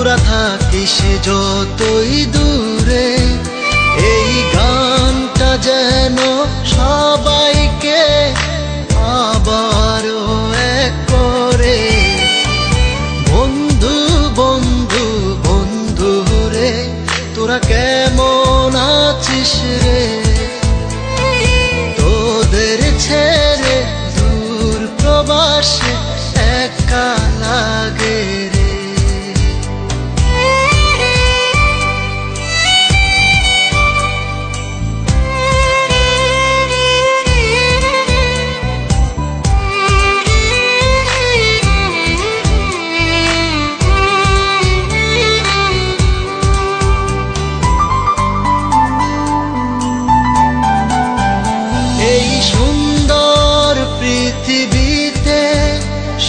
তোরা থাকিস যতই দূরে, এই গানটা যেন সবাইকে আবারও এক করে। বন্ধু বন্ধু বন্ধু রে, তোরা কেমন আছিস রে? তোদের ছেড়ে দূর প্রবাসে একা লাগে।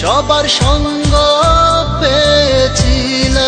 সবার সঙ্গ পেয়েছিলাম।